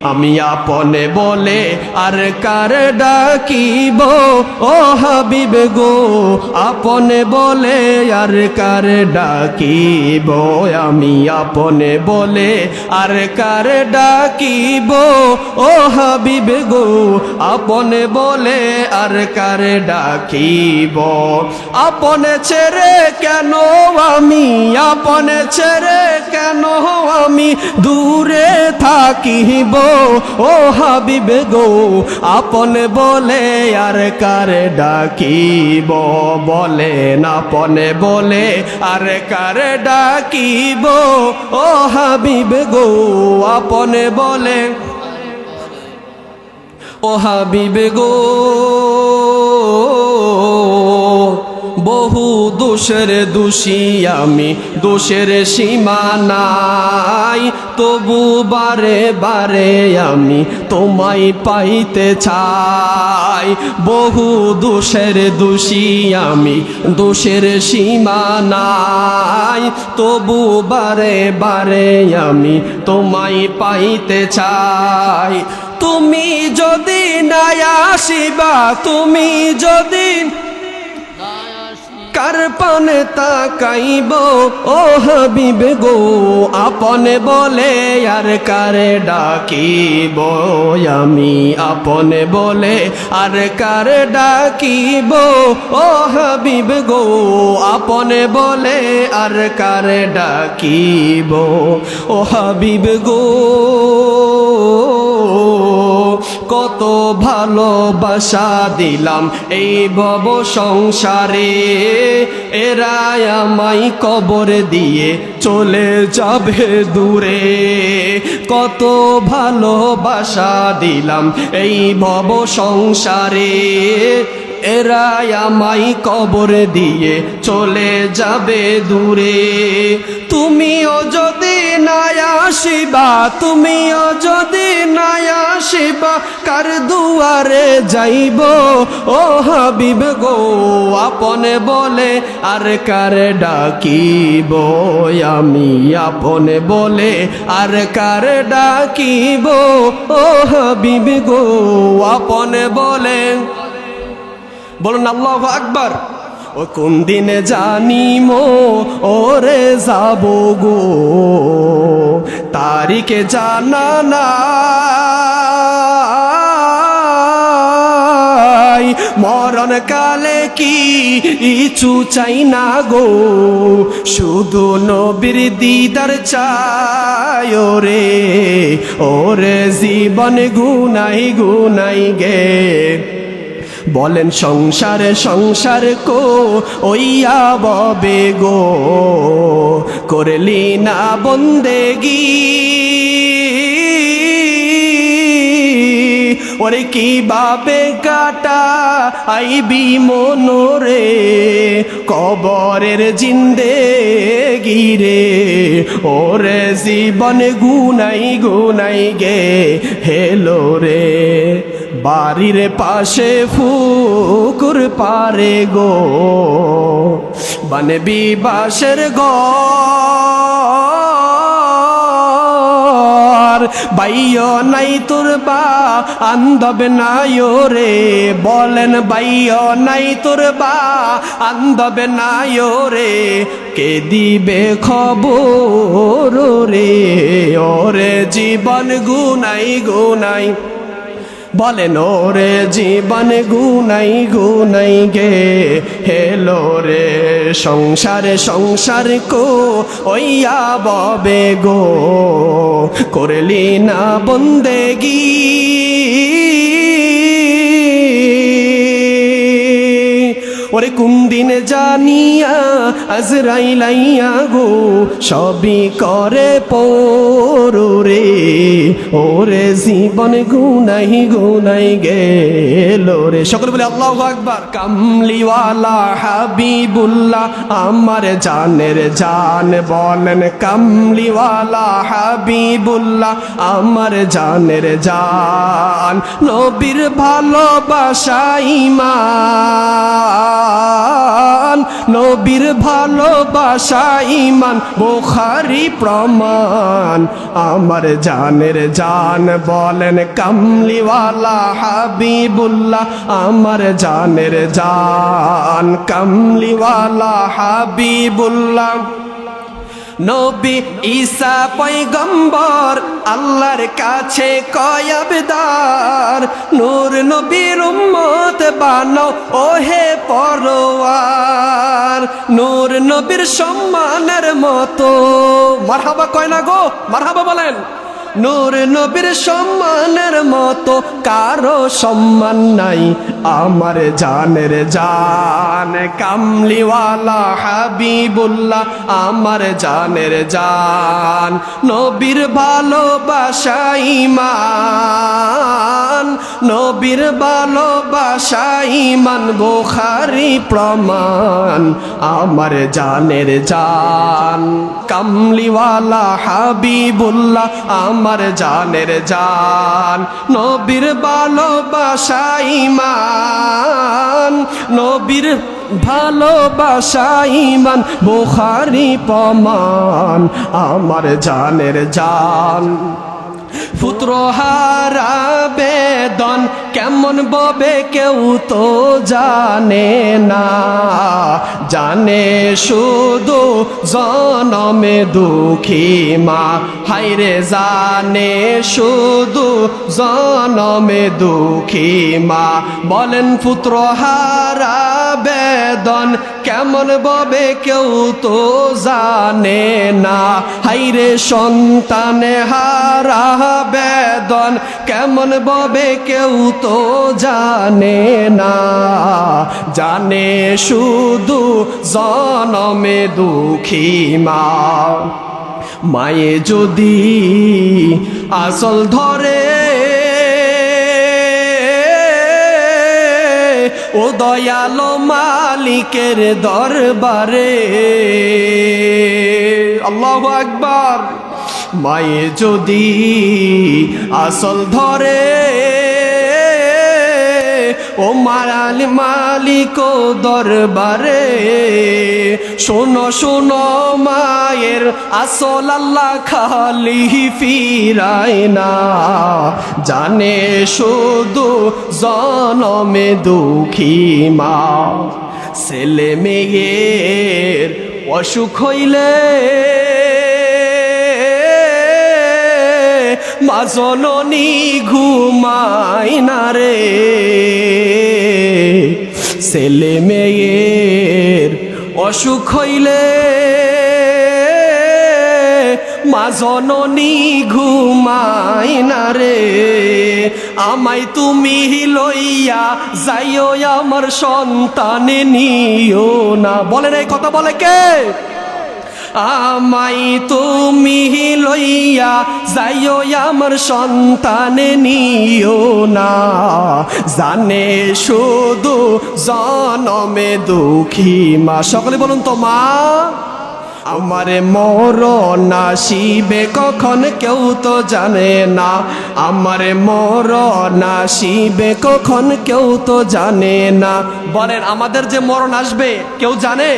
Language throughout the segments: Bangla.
আমি আপনে বলে আর কার ডাকিব? ও হাবিব গো, আপনে বলে আর কার ডাকিব? আমি আপনে বলে আর কার ডাকিব? ও হাবিব গো, আপনে বলে আর কার ডাকিব? আপনে ছেড়ে কেন আমি? আপনে ছেড়ে দূরে থাকিব, ও হাবিব গো, আপন বলে আর কার ডাকিব? বলে আপনে বলে আর কার ডাকিব? ও হাবিব গো, আপনে বলে, ও হাবিব গো। বহু দোষের দোষী আমি, দোষের সীমা নাই। তবু বারে বারে আমি তোমায় পাইতে চাই। বহু দোষের দোষী আমি, দোষের সীমা নাই। তবু বারে বারে আমি তোমায় পাইতে চাই। তুমি যদি নাই আসিবা, তুমি যদি কার পানে তাকাইব। ও হাবিব গো, আপনে বলে আর কারে ডাকিব? আমি আপনে বলে আর কারে ডাকিব? ও হাবিব গো, আপনে বলে আর কারে ডাকিব? ও হাবিব গো। কত ভালোবাসা দিলাম এই ভব সংসারে। এরা আমাই কবর দিয়ে চলে যাবে দূরে। কত ভালোবাসা দিলাম এই ভব সংসারে। এরা আমাই কবর দিয়ে চলে যাবে দূরে। তুমিও যদি আসিবা, তুমিও যদি নাই আসিবা, কার দুয়ারে যাইব? ও হাবিব গো, আপনে বলে আর কার ডাকিব? আমি আপনে বলে আর কার ডাকিব? ও হাবিব গো, আপনে বলে। বলুন, আল্লাহ আকবার। ও কোন দিনে জানিমো? ওরে যাব গো। তারিখে জানা নাই। মরণ কালে কি ইচু চাই না গো? শুধু নবীর দিদার চায় রে ওরে জীবন গুনাই গুনাই গে। বলেন, সংসারে সংসার কো, ওইয়া ববে গো। করলি না বন্দেগি। ওরে কি বাবে কাটা আইবি মনোরে, কবরের জিন্দে গিরে ওরে জীবন গুনাই গুনাই গে, হেলো রে। বাড়ির পাশে ফুকুর পারে গো। বানবি বাসের ঘর। বাইয় নাই তোর বা আন্দব নাই রে বলেন বাইয় নাই তোর বা আন্দব নাই রে কে দিবে খবর রে ওরে জীবন গুনাই গুনাই। বলেন রে জীবন গুনাই গুনাই গে। হেলো রে সংসার সংসার কো ওইয়া ববে গো। করলি না বন্দেগি। ওরে কোন দিন জানিয়া আজরাইলাইয়া গো, সবই করে পরে ওরে জীবন গুনাই গুনাই গেল রে। সকলে বলে, আল্লাহ আকবার। কামলিওয়ালা হাবিবুল্লাহ, আমার জানের জান বলেন। কামলিওয়ালা হাবিবুল্লাহ, আমার জানের জান। নবীর ভালোবাসা জান নবীর ভালোবাসা ইমান বোখারি প্রমাণ। আমার জানের জান বলেন কামলিওয়ালা হাবিবুল্লাহ, আমার জানের জান কামলিওয়ালা হাবিবুল্লাহ। নবী ঈসা পয়গম্বর, আল্লাহর কাছে কয়াবদার নূর নবীর উম্মত বানাও ওহে পরওয়ার নূর নবীর সম্মানের মতো, মারহাবা কয় না গো, মারহাবা বলেন। নূর নবীর সম্মানের মতো, কারও সম্মান নাই আমার জানের জান, কামলিওয়ালা হাবিবুল্লাহ আমার জানের জান, নবীর ভালোবাসা ইমান নবীর ভালোবাসা ইমান বোখারি প্রমাণ, আমার জানের জান, কামলিওয়ালা হাবিবুল্লাহ আমার জানের জান, নবীর ভালোবাসা ইমান নবীর ভালোবাসা ইমান বোখারি পমান আমার জানের জান। পুত্র হারা বেদন কেমন ববে কেউ তো জানে না। জানে শুধু জনমে দুঃখী মা। হাইরে জানে শুধু জনমে দুঃখী মা। বলেন পুত্র হারা বেদন কেমন ববে কেউ তো জানে না। হাইরে সন্তানে হারা বেদন, কেমন ববে কেউ তো জানে না। জানে শুধু জনমে দুঃখী মা। মায়ে যদি আসল ধরে ও দয়ালো মালিকের দরবারে। আল্লাহ আকবার। মায়ে যদি আসল ধরে ও মারাল মালিক দরবারে, শোনো শোনো মায়ের আসল আল্লাহ খালি ফিরায় না। জানে শুধু জনমে দুঃখী মা। ছেলে মেয়ের অসুখ হইলে মা জননী ঘুমাই না রে। ছেলে মেয়ের অসুখ হইলে মা জননী ঘুমাই না রে। আমায় তুমি লইয়া যাইও, আমার সন্তানে নিও না। বলেন এই কথা বলে কে? আমাই তুমি লইয়া যাইও, আমার সন্তান নিও না। জানে শুধু জনমে দুঃখী মা। সকলে বলুন তো মা, আমারে মর নাসিবে কখন? কেউ তো জানে না। আমারে মর নাসিবে কখন? কেউ তো জানে না। বলেন, আমাদের যে মরণ আসবে, কেউ জানে?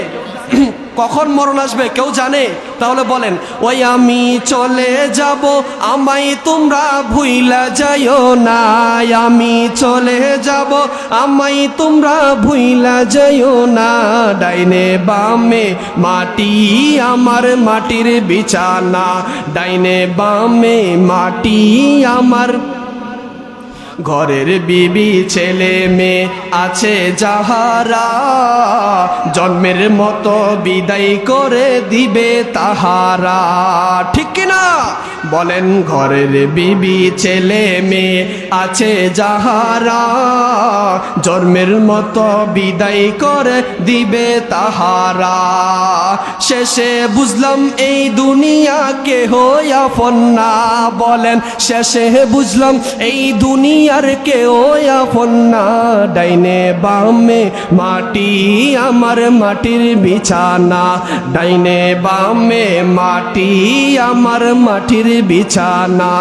কখন মরণ আসবে কেউ জানে? তাহলে বলেন, ওই আমি চলে যাব আমাই তোমরা ভুইলা যাইও না। আমি চলে যাব আমাই তোমরা ভুইলা যাইও না। ডাইনে বামে মাটি, আমার মাটির বিছানা। ডাইনে বামে মাটি, আমার ঘরের বিবি ছেলে মেয়ে আছে যাহারা। জন্মের মতো বিদায় করে দিবে তাহারা। ঠিক কিনা? বলেন ঘরের বিবি ছেলে মেয়ে আছে যাহারা, জন্মের মতো বিদায় করে দিবে তাহারা। শেষে বুঝলাম এই দুনিয়া কে হইয়া ফন্না বলেন শেষে বুঝলাম এই দুনিয়ার কে হইয়া ফন্না ডাইনে বামে মাটি, আমার মাটির বিছানা। ডাইনে বামে মাটি, আমার মাটির বিছানা,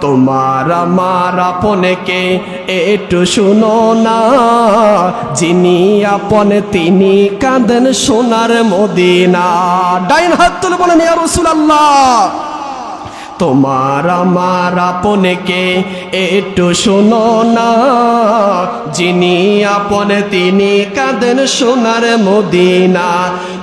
তোমার আমার আপনকে একটু শুনো না। যিনি আপন, তিনি কাঁদেন সোনার মদিনা। ডাইন হাত তুলে বলেন, ইয়া তোমার আমার আপনকে একটু শোনো না। যিনি আপন, তিনি কাঁদেন সোনার মদিনা।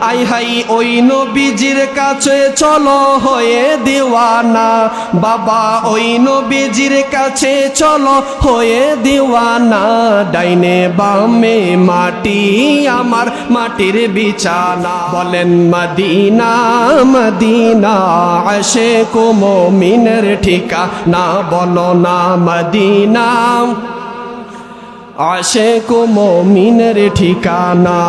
আই হাই, ওই নবীজির কাছে চলো হয়ে দিওয়ানা। বাবা, ওই নবীজির কাছে চলো হয়ে দিওয়ানা। ডাইনে বামে মাটি, আমার মাটির বিছানা। বলেন, মদিনা মদিনা আসে কুমো মিনের ঠিকা না বলো না মদিনা। আসে কুমো মিনের ঠিকানা।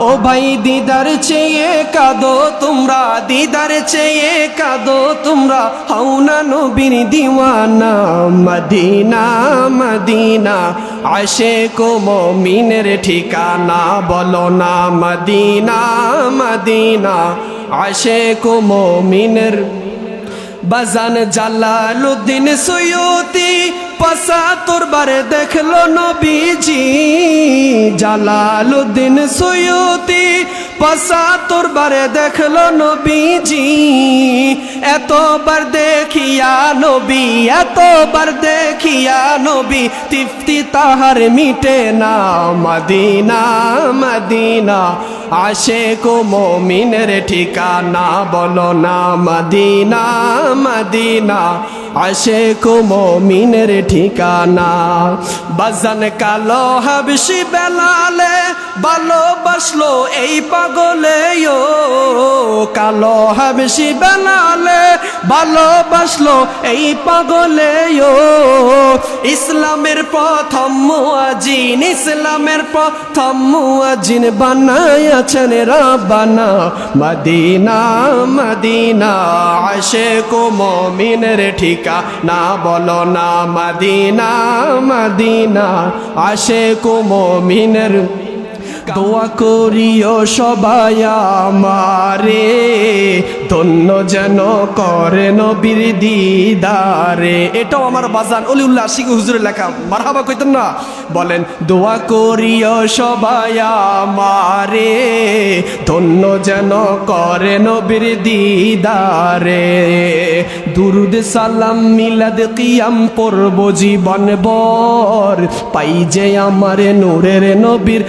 ও ভাই দিদার চেয়ে কাদো তোমরা, দিদার চেয়ে কাদো তোমরা। হও না নবীর দিওয়ানা, মদিনা মদিনা। আসে কুমো মিনের ঠিকানা, বলো না মদিনা মদিনা। আসে কুমো মিনের বাজান জালালুদ্দিন সৈয়তি পাশা তোর বারে দেখল নবীজি। জালালুদ্দিন সৈয়তি পাশা তোরবারে দেখল নবীজি, এতবার দেখিয়া নবী, এতবার দেখিয়া নবী তিফতি তাহার মিটে না। মদিনা মদিনা আসে কো মমিনের ঠিকানা বলো না। মদিনা মদিনা আসে কো মমিনের ঠিকানা। বাজান কালো হাবসি বেলালে ভালোবাসলো এই পাগলে ও। কালো হাবসি বেলালে ভালোবাসলো এই পাগলে ও। ইসলামের প্রথম মুয়াজিন ইসলামের প্রথম মুয়াজিন বানায়াছেন রাব্বানা। মদিনা মদিনা আশে কো মমিনের ঠিকা না বলো না মদিনা মদিনা। আশে কুমো মমিনের দোয়া করিও সবাই আমারে, ধন্য যেন করে নবীর দিদারে। এটাও আমার বাজান অলিউল্লাহ আশিক হুজুরের লেখা। মারহাবা কইতেন না? বলেন, দোয়া করিও সবাই আমারে, ধন্য যেন করে নবীর দিদারে। দুরুদ সালাম মিলাদ কিয়াম পড়ব জীবন বর পাই যে আমার নূরের নবীর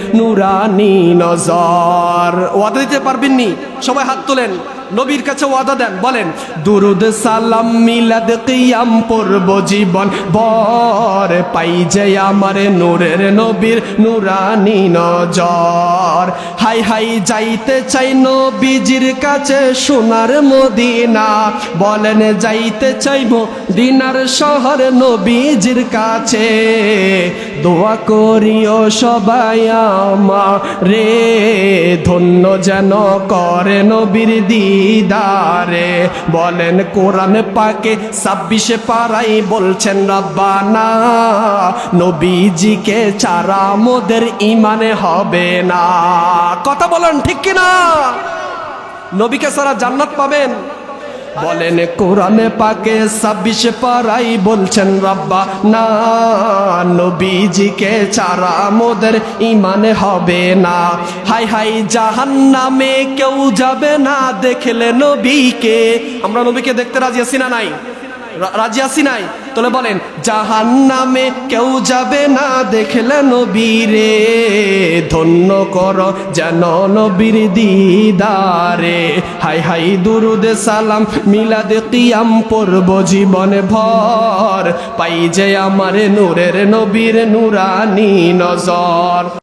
নুরানি নজর। ওয়াদা দিতে পারবেননি সবাই হাত তোলেন। নবীর কাছে ওয়াদা দেন, বলেন, দুরুদ, সালাম, মিলাদ, কিয়াম, পড়ব জীবন। বর পাই যে আমার নূরের নবীর নুরানি নজর। হাই হাই, যাইতে চাই নবীজির কাছে সোনার মদিনা। বলেন, যাইতে চাইব দিনার শহর নবীজির কাছে। দোয়া করিও সবাই আমা রে ধন্য যেন করে নবীর দিদারে। বলেন, কোরআন পাকে ছাব্বিশে পারাই বলছেন, রব্বানা, নবীজিকে ছাড়া মোদের ইমানে হবে না। কথা বলেন ঠিক কিনা? নবীকে সারা জান্নাত পাবেন? বলেন, কোরআনে পাকে ছাব্বিশে পারাই বলছেন, রব্বা, না, নবীজিকে চারা মোদের ইমানে হবে না। হাই হাই জাহান নামে কেউ যাবে না দেখলে নবীকে। আমরা নবীকে দেখতে রাজি আছি না নাই? রাজি আছি নাই? তাহলে বলেন জাহান নামে কেউ যাবে না দেখলে নবীরে। ধন্য কর যেন নবীর দিদারে। হাই হাই, দুরুদে, সালাম, মিলাদ, কিয়াম পড়ব জীবন ভর। পাই যে আমার নূরের নবীর নুরানি নজর।